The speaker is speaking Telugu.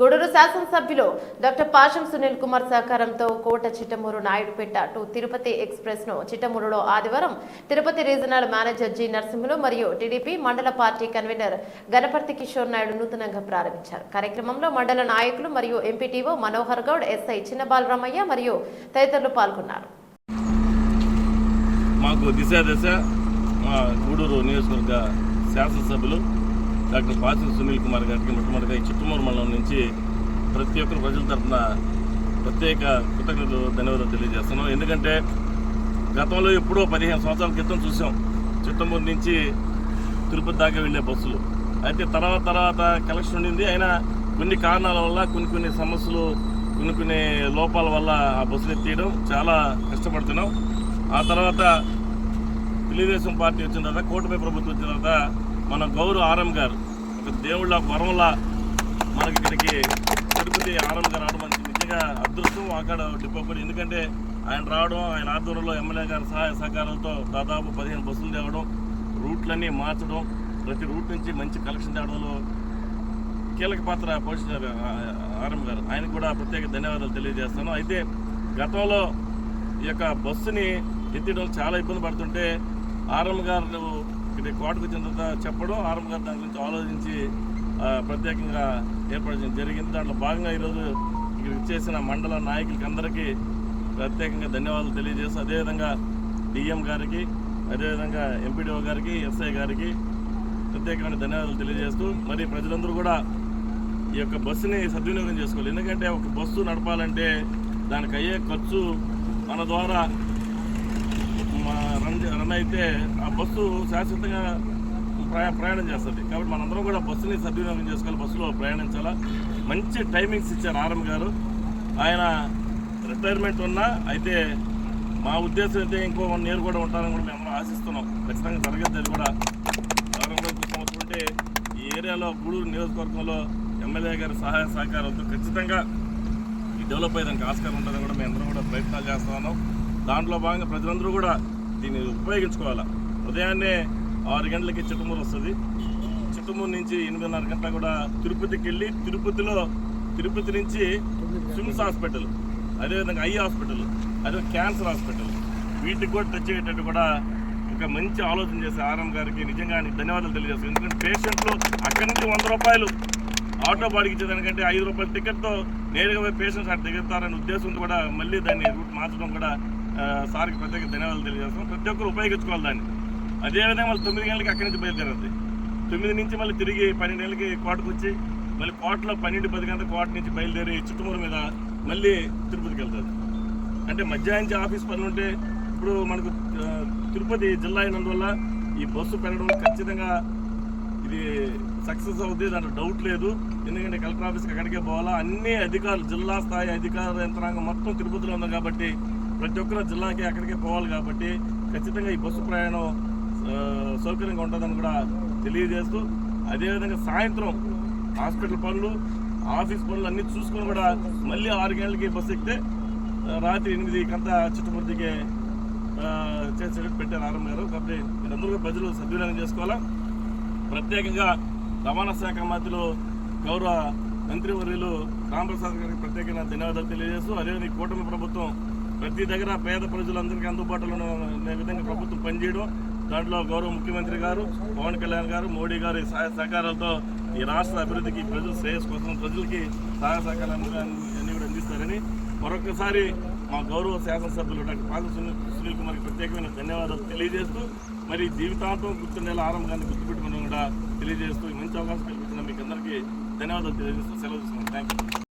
గూడూరు శాసనసభ్యులు డాక్టర్ పాషం సునీల్ కుమార్ సహకారంతో కోట చిట్టమూరు నాయుడుపేట టు తిరుపతి ఎక్స్ప్రెస్ను చిట్టమూరులో ఆదివారం Tirupati regional manager G Narasimhulu మరియు TDP mandal party convener Ganapathi Kishore Naidu నూతనంగా ప్రారంభించారు. కార్యక్రమంలో మండల నాయకులు మరియు ఎంపీటీఓ మనోహర్ గౌడ్ ఎస్ఐ చిన్నబాలరామయ్య మరియు తదితరులు పాల్గొన్నారు. మాకు దిశ దశ మా గూడూరు నియోజకవర్గ శాసనసభ్యులు డాక్టర్ పాసి సునీల్ కుమార్ గారికి మొట్టమొదటిగా ఈ చిట్టమూరు మండలం నుంచి ప్రతి ఒక్కరు ప్రజల తరఫున ప్రత్యేక కృతజ్ఞతలు ధన్యవాదాలు తెలియజేస్తున్నాం. ఎందుకంటే గతంలో ఎప్పుడో పదిహేను సంవత్సరాల క్రితం చూసాం చిట్టమూరు నుంచి తిరుపతి దాకా వెళ్ళే బస్సులు. అయితే తర్వాత తర్వాత కలెక్షన్ ఉండింది. అయినా కొన్ని కారణాల వల్ల కొన్ని కొన్ని సమస్యలు కొన్ని కొన్ని లోపాల వల్ల ఆ బస్సులు ఎత్తేయడం చాలా కష్టపడుతున్నాం. ఆ తర్వాత తెలుగుదేశం పార్టీ వచ్చిన తర్వాత కూటమి ప్రభుత్వం వచ్చిన తర్వాత మన గౌరవ ఆరం గారు ఒక దేవుళ్ళ వరంలా మనకి ఇక్కడికి తిరుపతి ఆరం గారు రావడం మనకి నిజంగా అదృష్టం అక్కడ డిపోపడి ఎందుకంటే ఆయన రావడం ఆయన ఆధ్వర్యంలో ఎమ్మెల్యే గారి సహాయ సహకారాలతో దాదాపు పదిహేను బస్సులు తేవడం రూట్లన్నీ మార్చడం ప్రతి రూట్ నుంచి మంచి కలెక్షన్ తేవడంలో కీలక పాత్ర పోషించారు ఆరం ఆర్ఎం గారు. ఆయనకు కూడా ప్రత్యేక ధన్యవాదాలు తెలియజేస్తాను. అయితే గతంలో ఈ యొక్క బస్సుని ఎత్తడం చాలా ఇబ్బంది పడుతుంటే ఆర్ఎం గారు ఇక్కడ కోటకు చెందిన చెప్పడం ఆరంభంగా గారు దాని గురించి ఆలోచించి ప్రత్యేకంగా ఏర్పాటు జరిగింది. దాంట్లో భాగంగా ఈరోజు ఇక్కడ చేసిన మండల నాయకులకి అందరికీ ప్రత్యేకంగా ధన్యవాదాలు తెలియజేస్తూ అదేవిధంగా డిఎం గారికి అదేవిధంగా ఎంపీడీఓ గారికి ఎస్ఐ గారికి ప్రత్యేకమైన ధన్యవాదాలు తెలియజేస్తూ మరి ప్రజలందరూ కూడా ఈ యొక్క బస్సుని సద్వినియోగం చేసుకోవాలి. ఎందుకంటే ఒక బస్సు నడపాలంటే దానికి అయ్యే ఖర్చు మన ద్వారా రన్ అయితే ఆ బస్సు శాశ్వతంగా ప్రయా ప్రయాణం చేస్తుంది. కాబట్టి మనందరం కూడా బస్సుని సద్వినియోగం చేసుకోవాలి బస్సులో ప్రయాణించాలా. మంచి టైమింగ్స్ ఇచ్చారు ఆర్ఎం గారు. ఆయన రిటైర్మెంట్ ఉన్నా అయితే మా ఉద్దేశం అయితే ఇంకో వన్ ఇయర్ కూడా ఉంటారని కూడా మేము ఆశిస్తున్నాం. ఖచ్చితంగా జరిగేది అది కూడా. చూసుకుంటే ఈ ఏరియాలో గూడూరు నియోజకవర్గంలో ఎమ్మెల్యే గారి సహాయ సహకారంతో ఖచ్చితంగా డెవలప్ అయ్యేదానికి ఆస్కారం ఉంటుందని కూడా మేము అందరం కూడా ప్రయత్నాలు చేస్తున్నాం దాంట్లో భాగంగా ప్రజలందరూ కూడా దీన్ని ఉపయోగించుకోవాలా? ఉదయాన్నే ఆరు గంటలకి చిట్టమూరు వస్తుంది. చిట్టమూరు నుంచి ఎనిమిదిన్నర గంటల కూడా తిరుపతికి వెళ్ళి తిరుపతిలో తిరుపతి నుంచి స్విమ్స్ హాస్పిటల్ అదేవిధంగా ఐ హాస్పిటల్ అదే క్యాన్సర్ హాస్పిటల్. వీటికి కూడా తెచ్చేటట్టు కూడా ఒక మంచి ఆలోచన చేసే ఆర్ఎం గారికి నిజంగా ధన్యవాదాలు తెలియజేస్తాను. ఎందుకంటే పేషెంట్లు అక్కడి నుంచి వంద రూపాయలు ఆటో బాడికి ఇచ్చేదానికంటే ఐదు రూపాయల టికెట్తో నేరుగా పోయి పేషెంట్స్ అక్కడ దిగుతారనే ఉద్దేశంతో కూడా మళ్ళీ దాన్ని రూట్ మార్చడం కూడా సార్కి ప్రత్యేక ధన్యవాదాలు తెలియజేస్తాం ప్రతి ఒక్కరు ఉపయోగించుకోవాలి దాన్ని. అదేవిధంగా మళ్ళీ తొమ్మిది గంటలకి అక్కడి నుంచి బయలుదేరద్ది తొమ్మిది నుంచి మళ్ళీ తిరిగి పన్నెండు గంటలకి కోటకు వచ్చి మళ్ళీ కోటలో పన్నెండు పది గంటల కోట నుంచి బయలుదేరి చుట్టుమూరు మీద మళ్ళీ తిరుపతికి వెళ్తుంది అంటే మధ్యాహ్నం నుంచి ఆఫీస్ పనులు ఉంటే ఇప్పుడు మనకు తిరుపతి జిల్లా అయినందువల్ల ఈ బస్సు పెరగడం ఖచ్చితంగా ఇది సక్సెస్ అవుద్ది దాంట్లో డౌట్ లేదు. ఎందుకంటే కలెక్టర్ ఆఫీస్కి అక్కడికే పోవాలా? అన్ని అధికారులు జిల్లా స్థాయి అధికార యంత్రాంగం మొత్తం తిరుపతిలో ఉంది కాబట్టి ప్రతి ఒక్కరు జిల్లాకి అక్కడికే పోవాలి కాబట్టి ఖచ్చితంగా ఈ బస్సు ప్రయాణం సౌకర్యంగా ఉంటుందని కూడా తెలియజేస్తూ అదేవిధంగా సాయంత్రం హాస్పిటల్ పనులు ఆఫీస్ పనులు అన్నీ చూసుకొని కూడా మళ్ళీ ఆరు గంటలకి బస్సు ఎక్కితే రాత్రి ఎనిమిది కంతా చుట్టుపక్కలకి చేసేటట్టు పెట్టారు ఆరం గారు. కాబట్టి మీరందరూ ప్రజలు సద్వినియోగం చేసుకోవాలా? ప్రత్యేకంగా రవాణా శాఖ మంత్రులు గౌరవ మంత్రివర్యులు రామప్రసాద్ గారికి ప్రత్యేకంగా ధన్యవాదాలు తెలియజేస్తూ అదేవిధంగా కూటమి ప్రభుత్వం ప్రతి దగ్గర పేద ప్రజలందరికీ అందుబాటులో ఉన్న విధంగా ప్రభుత్వం పనిచేయడం. దాంట్లో గౌరవ ముఖ్యమంత్రి గారు పవన్ కళ్యాణ్ గారు మోడీ గారి సహాయ సహకారాలతో ఈ రాష్ట్ర అభివృద్ధికి ప్రజల శ్రేయస్ కోసం ప్రజలకి సహాయ సహకారాలు అన్ని కూడా అందిస్తారని మరొకసారి మా గౌరవ శాసనసభ్యులు డాక్టర్ పాద సునీల్ కుమార్కి ప్రత్యేకమైన ధన్యవాదాలు తెలియజేస్తూ మరి జీవితాంతం గుర్తుండేలా ఆరంభాన్ని గుర్తుపెట్టుకుని కూడా తెలియజేస్తూ మంచి అవకాశం కల్పించిన మీకు అందరికీ ధన్యవాదాలు తెలియజేస్తూ సెలవు తీసుకున్నాను థ్యాంక్ యూ